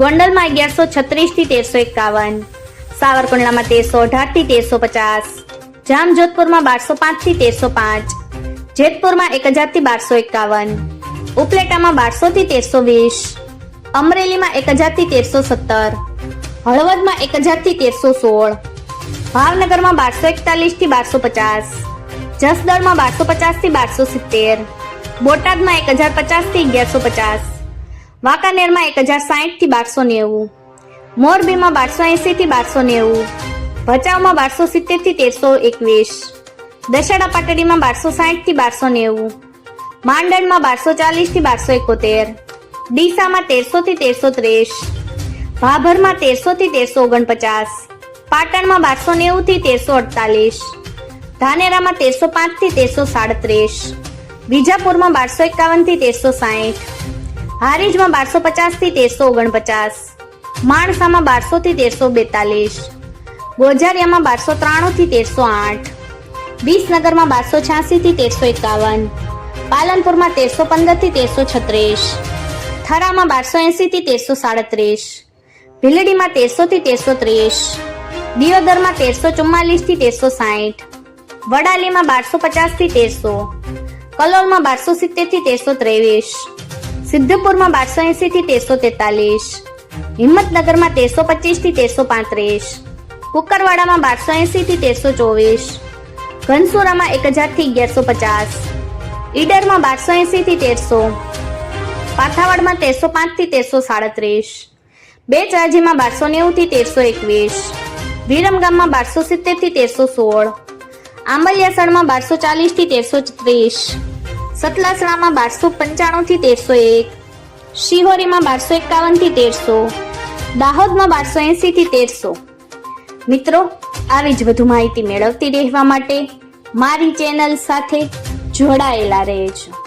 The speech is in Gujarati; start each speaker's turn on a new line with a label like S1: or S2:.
S1: ગોંડલમાં અગિયારસો છત્રીસથી તેરસો એકાવન. સાવરકુંડલામાં તેરસો અઢારથી તેરસો પચાસ. જામજોધપુરમાં બારસો પાંચથી તેરસો પાંચ. જેતપુરમાં એક હજારથી બારસો એકાવન. ઉપલેટામાં બારસો થી તેરસો વીસ. અમરેલીમાં એક હજારથી તેરસો સત્તર. હળવદમાં એક હજારથી તેરસો સોળ. ભાવનગરમાં બારસો એકતાલીસથી બારસો પચાસ. જસદણમાં બારસો પચાસથી બારસો સિત્તેર. બોટાદમાં એક હજાર પચાસથી અગિયારસો પચાસ. વાંકાનેરમાં એક હજાર સાહીઠથી બારસો નેવું. મોરબીમાં બારસો એંસીથી બારસો નેવું. ભચાઉમાં બારસો સિત્તેરથી તેરસો એકવીસ. દશેડા પાટડીમાં બારસો સાહીઠથી બારસો નેવું. માંડણમાં બારસો ચાલીસથી બારસો એકોતેર. ડીસામાં તેરસો થી તેરસો ત્રીસ. ભાભરમાં તેરસો થી તેરસો ઓગણપચાસ. પાટણમાં બારસો નેવું થી તેરસો અડતાલીસ. ધાનેરામાં તેરસો પાંચથી તેરસો સાડત્રીસ. વિજાપુરમાં બારસો એકાવનથી તેરસો સાહીઠ. હારીજમાં બારસો પચાસથી તેરસો ઓગણપચાસ. માણસામાં બારસો થી તેરસો બેતાલીસ. ગોજારિયામાં બારસો ત્રાણું થી તેરસો આઠ. વિસનગરમાં બારસો છ્યાસી થી તેરસો એકાવન. પાલનપુરમાં તેરસો પંદરથી તેરસો છત્રીસ. થરામાં બારસો એંસી થી તેરસો સાડત્રીસ. ભીલડીમાં તેરસો થી તેરસો ત્રીસ. દિયોદરમાં તેરસો ચુમ્માલીસથી તેરસો સાઠ. વડાલીમાં બારસો પચાસથી તેરસો. કલોલમાં બારસો સિત્તેરથી તેરસો ત્રેવીસ. સિદ્ધપુરમાં બારસો એસી થી તેરસો તેતાલીસ. હિંમતનગરમાં તેરસો પચીસથી તેરસો પાંત્રીસ. કુકરવાડામાં બારસો એસી થી તેરસો ચોવીસ. ઘનસુરામાં એક હજારથી અગિયારસો પચાસ. ઈડરમાં બારસો એસી થી તેરસો. પાથાવાડમાં તેરસો પાંચથી તેરસો સાડત્રીસ. બેચરાજીમાં બારસો નેવું થી તેરસો એકવીસ. વિરમગામમાં બારસો સિત્તેરથી તેરસો સોળ. આંબલિયાસણમાં બારસો ચાલીસથી તેરસો ત્રીસ. સતલાસણામાં બારસો પંચાણું થી તેરસો એક. શિહોરીમાં બારસો એકાવનથી તેરસો. દાહોદમાં બારસો એંસી થી તેરસો. મિત્રો, આવી જ વધુ માહિતી મેળવતી રહેવા માટે મારી ચેનલ સાથે જોડાયેલા રહેજો.